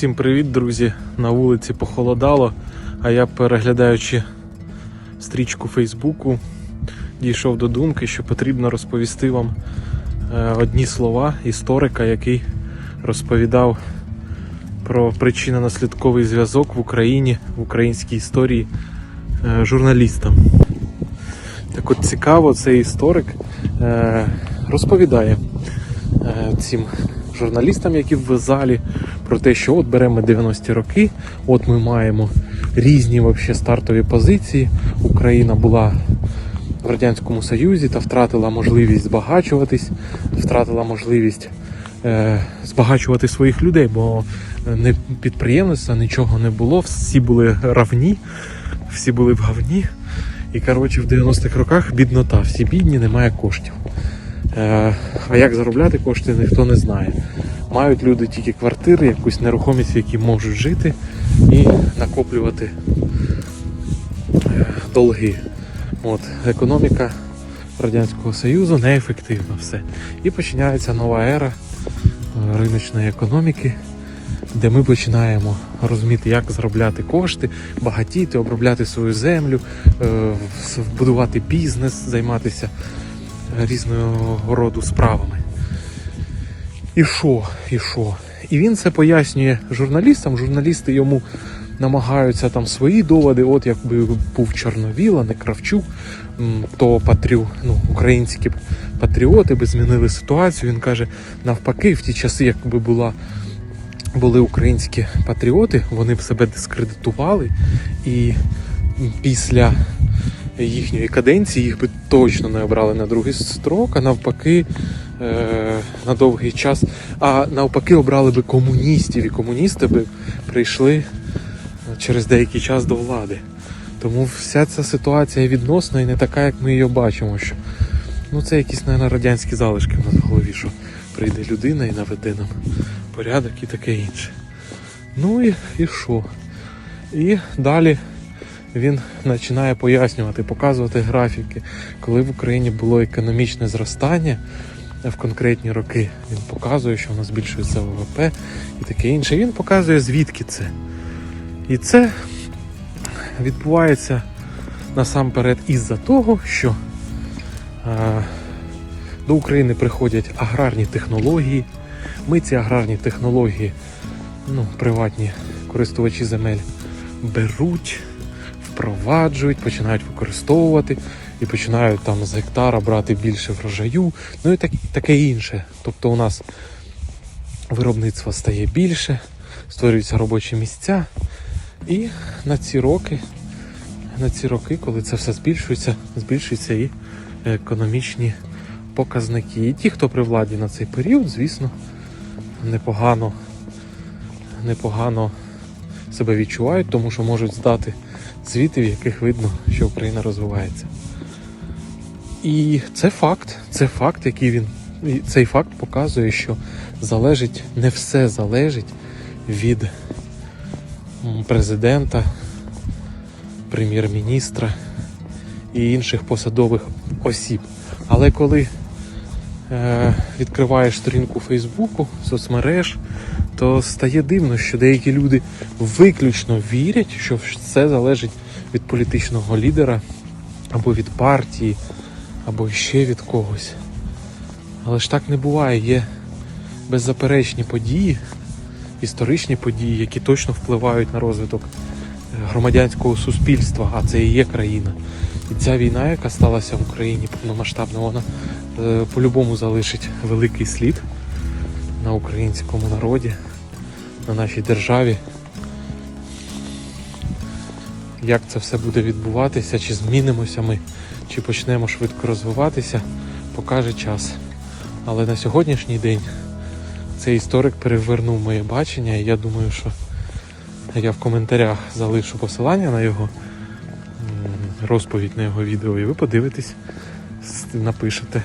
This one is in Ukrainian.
Всім привіт, друзі! На вулиці похолодало, а я, переглядаючи стрічку Фейсбуку, дійшов до думки, що потрібно розповісти вам е, одні слова історика, який розповідав про причинно-наслідковий зв'язок в Україні, в українській історії е, журналістам. Так от цікаво, цей історик е, розповідає цим журналістам, які в залі, про те, що от беремо 90-ті роки, от ми маємо різні вообще стартові позиції. Україна була в Радянському Союзі та втратила можливість збагачуватись, втратила можливість е, збагачувати своїх людей, бо не підприємництва нічого не було, всі були равні, всі були в говні. І коротше в 90-х роках біднота, всі бідні, немає коштів. Е, а як заробляти кошти, ніхто не знає. Мають люди тільки квартири, якусь нерухомість, в якій можуть жити і накоплювати е, долги. От, економіка Радянського Союзу неефективна все. І починається нова ера е, риночної економіки, де ми починаємо розуміти, як заробляти кошти, багатіти, обробляти свою землю, будувати бізнес, займатися різного роду справами. І що, і що? І він це пояснює журналістам. Журналісти йому намагаються там свої доводи. От якби був Чорновіл, а не Кравчук, то патріо, ну, українські патріоти би змінили ситуацію. Він каже, навпаки, в ті часи, якби була. Були українські патріоти, вони б себе дискредитували, і після їхньої каденції їх би точно не обрали на другий строк, а навпаки е, на довгий час. А навпаки, обрали би комуністів, і комуністи би прийшли через деякий час до влади. Тому вся ця ситуація відносна і не така, як ми її бачимо. Що, ну це якісь, мабуть, радянські залишки в нас в голові, що прийде людина і наведе нам порядок і таке інше. Ну і, і що? І далі він починає пояснювати, показувати графіки, коли в Україні було економічне зростання в конкретні роки. Він показує, що в нас збільшується ВВП і таке інше. Він показує, звідки це. І це відбувається насамперед із-за того, що е, до України приходять аграрні технології. Ми ці аграрні технології, ну, приватні користувачі земель беруть впроваджують, починають використовувати і починають там з гектара брати більше врожаю, ну і так, таке інше. Тобто у нас виробництво стає більше, створюються робочі місця. І на ці роки, на ці роки, коли це все збільшується, збільшуються і економічні показники. І ті, хто при владі на цей період, звісно, непогано, непогано себе відчувають, тому що можуть здати звіти, в яких видно, що Україна розвивається. І це факт, це факт, який він. і Цей факт показує, що залежить, не все залежить від президента, прем'єр-міністра і інших посадових осіб. Але коли е, відкриваєш сторінку Фейсбуку, соцмереж, то стає дивно, що деякі люди виключно вірять, що все залежить від політичного лідера або від партії, або ще від когось. Але ж так не буває. Є беззаперечні події, історичні події, які точно впливають на розвиток е, громадянського суспільства, а це і є країна. І ця війна, яка сталася в Україні повномасштабна, вона е, по-любому залишить великий слід на українському народі, на нашій державі. Як це все буде відбуватися, чи змінимося ми, чи почнемо швидко розвиватися, покаже час. Але на сьогоднішній день цей історик перевернув моє бачення, і я думаю, що я в коментарях залишу посилання на його розповідь на його відео, і ви подивитесь, напишете.